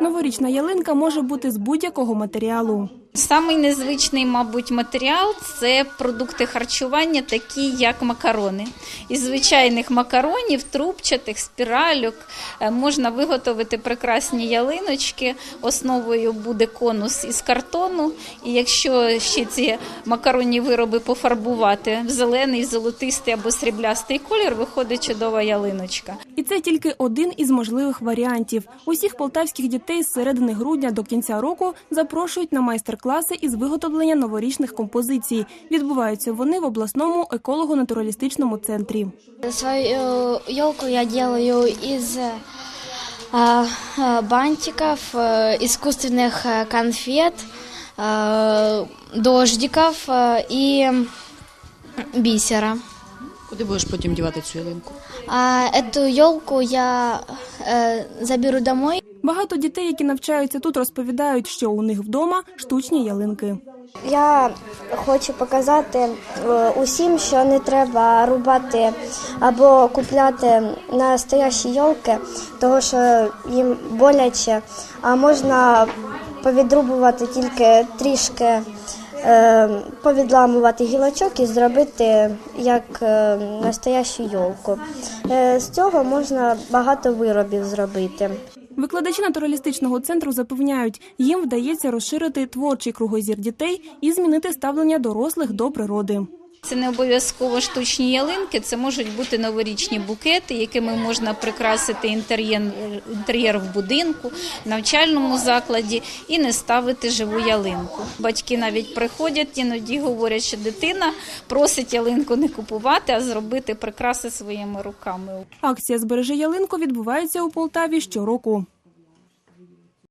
Новорічна ялинка може бути з будь-якого матеріалу. Самий незвичний, мабуть, матеріал це продукти харчування, такі як макарони. Із звичайних макаронів, трубчатих, спіральок е, можна виготовити прекрасні ялиночки. Основою буде конус із картону. І якщо ще ці макаронні вироби пофарбувати в зелений, золотистий або сріблястий колір, виходить чудова ялиночка. І це тільки один із можливих варіантів. Усіх полтавських дітей з середини грудня до кінця року запрошують на майстер-класи із виготовлення новорічних композицій. Відбуваються вони в обласному еколого-натуралістичному центрі. Свою елку я делаю из э, э, бантиков, э, искусственных э, конфет, э, дождиков э, и бисера. Куди будеш потім дівати цю ялинку? А эту елку я э, заберу домой. Багато дітей, які навчаються тут, розповідають, що у них вдома штучні ялинки. Я хочу показати е, усім, що не треба рубати або купляти настоящі йолки, тому що їм боляче, а можна повідрубувати тільки трішки, е, повідламувати гілочок і зробити як е, настоящу йолку. З цього можна багато виробів зробити. Викладачі натуралістичного центру запевняють, їм вдається розширити творчий кругозір дітей і змінити ставлення дорослих до природи. Це не обов'язково штучні ялинки, це можуть бути новорічні букети, якими можна прикрасити інтер'єр, інтер'єр в будинку, навчальному закладі і не ставити живу ялинку. Батьки навіть приходять іноді говорять, що дитина просить ялинку не купувати, а зробити прикраси своїми руками. Акція «Збережи ялинку» відбувається у Полтаві щороку.